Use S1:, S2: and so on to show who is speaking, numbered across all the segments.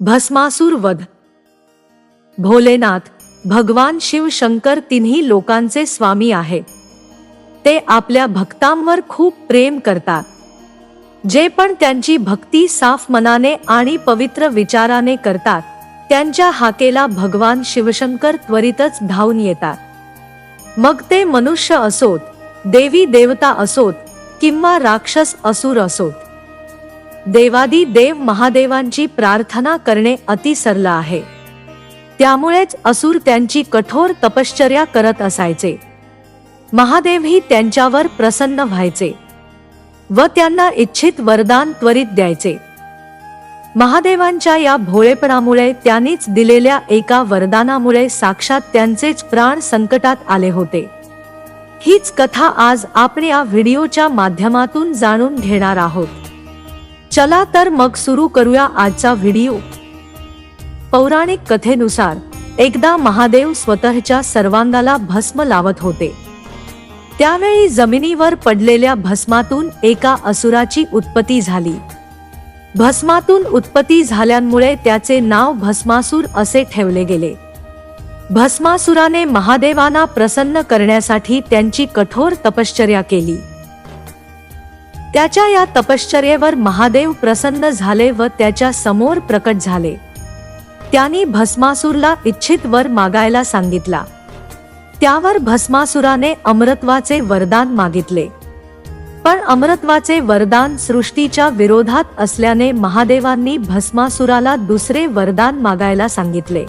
S1: भस्मासूर वध. भोलेनाथ भगवान शिव शंकर तिन्ही लोकांचे स्वामी आहे. ते आपल्या भक्तांवर खूप प्रेम करतात. जे पण त्यांची भक्ती साफ मनाने आणि पवित्र विचाराने करतात त्यांच्या हाकेला भगवान शिवशंकर त्वरितच धावून येतात. मग ते मनुष्य असोत देवी देवता असोत किंवा राक्षस असुर असोत. देवादी देव महादेवांची प्रार्थना करणे अतिसरलं आहे. त्यामुळेच असुर त्यांची कठोर तपश्चर्या करत असायचे. महादेवही त्यांच्यावर प्रसन्न व्हायचे व त्यांना इच्छित वरदान त्वरित द्यायचे. महादेवांच्या या भोळेपणामुळे त्यांनीच दिलेल्या एका वरदानामुळे साक्षात त्यांचेच प्राण संकटात आले होते. हीच कथा आज आपण या व्हिडिओच्या माध्यमातून जाणून घेणार आहोत. चला तर मग सुरू करूया आजचा व्हिडिओ. पौराणिक कथेनुसार एकदा महादेव स्वतःच्या सर्वांगाला भस्म लावत होते. त्यावेळी जमिनीवर पडलेल्या भस्मातून एका असुराची उत्पत्ती झाली. भस्मातून उत्पत्ती झाल्यामुळे त्याचे नाव भस्मासूर असे ठेवले गेले. भस्मासुराने महादेवांना प्रसन्न करण्यासाठी त्यांची कठोर तपश्चर्या केली. त्याच्या या तपश्चर्येवर महादेव प्रसन्न झाले व त्याच्यासमोर प्रकट झाले. त्यांनी भस्मासूरला इच्छित वर मागायला सांगितला. त्यावर भस्मासुराने अमरत्वाचे वरदान मागितले. पण अमरत्वाचे वरदान सृष्टीच्या विरोधात असल्याने महादेवांनी भस्मासुराला दुसरे वरदान मागायला सांगितले.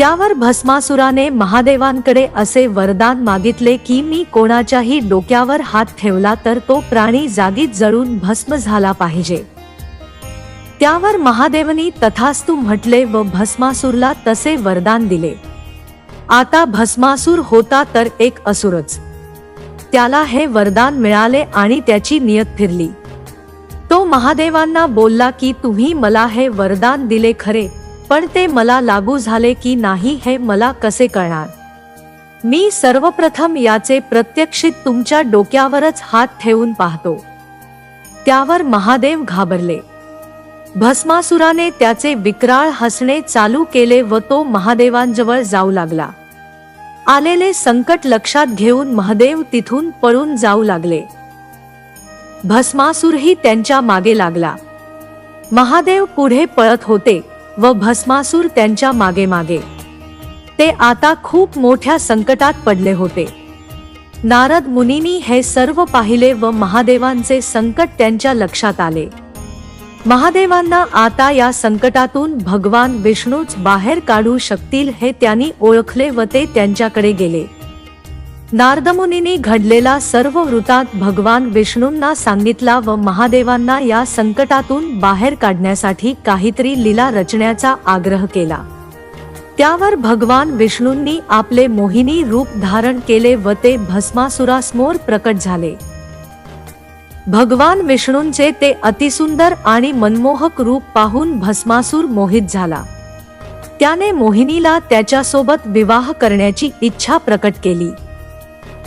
S1: त्यावर भस्मासुराने महादेवांकडे असे वरदान मागितले की मी कोणाच्याही डोक्यावर हात ठेवला तर तो प्राणी जागीत जळून भस्म झाला पाहिजे. त्यावर महादेवनी तथास्तु म्हटले व भस्मासूरला तसे वरदान दिले. आता भस्मासूर होता तर एक असुरच. त्याला हे वरदान मिळाले आणि त्याची नियत फिरली. तो महादेवांना बोलला की तुम्ही मला हे वरदान दिले खरे पण ते मला लागू झाले की नाही हे मला कसे कळणार? मी सर्वप्रथम याचे प्रत्यक्षित तुमच्या डोक्यावरच हात ठेवून पाहतो. त्यावर महादेव घाबरले. भस्मासुराने त्याचे विक्राळ हसणे चालू केले व तो महादेवांजवळ जाऊ लागला. आलेले संकट लक्षात घेऊन महादेव तिथून पळून जाऊ लागले. भस्मासूरही त्यांच्या मागे लागला. महादेव पुढे पळत होते. व भस्मासूर त्यांच्या मागे मागे. ते आता खूप मोठ्या संकटात पडले होते. नारद मुनीनी हे सर्व पाहिले व महादेवांचे संकट त्यांच्या लक्षात आले. महादेवांना आता या संकटातून भगवान विष्णूच बाहेर काढू शकतील हे त्यांनी ओळखले व ते त्यांच्याकडे गेले. नारदमुनीने घडलेला सर्व वृतात भगवान विष्णूंना सांगितला व महादेवांना या संकटातून बाहेर काढण्यासाठी काहीतरी लीला रचण्याचा आग्रह केला. त्यावर भगवान विष्णूंनी आपले मोहिनी रूप धारण केले व ते भस्मासुरासमोर प्रकट झाले. भगवान विष्णूंचे ते अतिसुंदर आणि मनमोहक रूप पाहून भस्मासूर मोहित झाला. त्याने मोहिनीला त्याच्यासोबत विवाह करण्याची इच्छा प्रकट केली.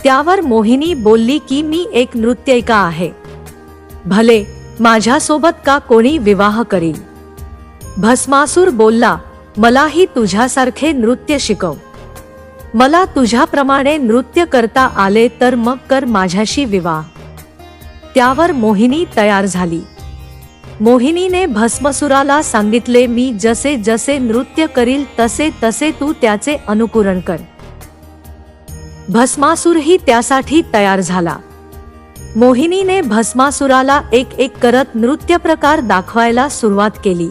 S1: त्यावर मोहिनी बोलली की मी एक नृत्यिका आहे. भले माझ्यासोबत का कोणी विवाह करील? भस्मासूर बोलला मलाही तुझ्यासारखे नृत्य शिकव. मला तुझ्याप्रमाणे नृत्य करता आले तर मग कर माझ्याशी विवाह. त्यावर मोहिनी तयार झाली. मोहिनीने भस्मसुराला सांगितले मी जसे जसे नृत्य करील तसे तसे तू त्याचे अनुकरण कर. भस्मासूरही त्यासाठी तयार झाला. मोहिनीने भस्मासुराला एक एक करत नृत्य प्रकार दाखवायला सुरुवात केली.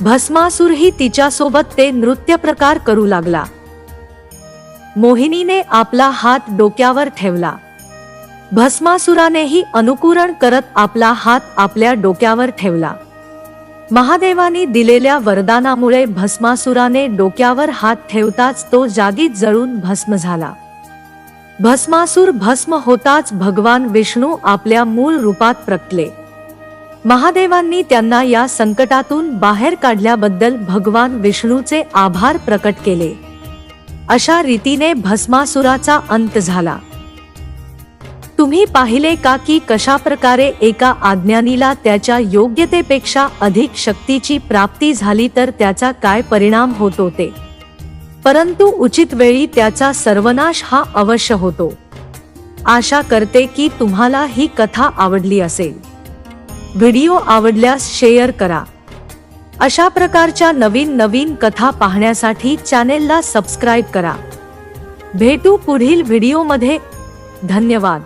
S1: भस्मासूरही तिच्यासोबत ते नृत्य प्रकार करू लागला. मोहिनीने आपला हात डोक्यावर ठेवला. भस्मासुरानेही अनुकूरण करत आपला हात आपल्या डोक्यावर ठेवला. महादेवानी दिलेल्या वरदानामुळे भस्मासुराने डोक्यावर हात ठेवताच तो जागीच जळून भस्म झाला. भस्मासूर भस्म होताच भगवान विष्णू आपल्या मूळ रूपात प्रकटले महादेवांनी त्यांना या संकटातून बाहेर काढल्याबद्दल भगवान विष्णूचे आभार प्रकट केले. अशा रीतीने भस्मासुराचा अंत झाला. तुम्ही पाहिले का की कशा प्रकारे एका आज्ञानीला त्याच्या योग्यतेपेक्षा अधिक शक्तीची प्राप्ती झाली तर त्याचा काय परिणाम होत ते? परंतु उचित वेळी त्याचा सर्वनाश हा अवश्य होतो. आशा करते की तुम्हाला ही कथा आवडली असेल. व्हिडिओ आवडल्यास शेअर करा. अशा प्रकारच्या नवीन नवीन कथा पाहण्यासाठी चॅनेलला सबस्क्राईब करा. भेटू पुढील व्हिडिओमध्ये. धन्यवाद.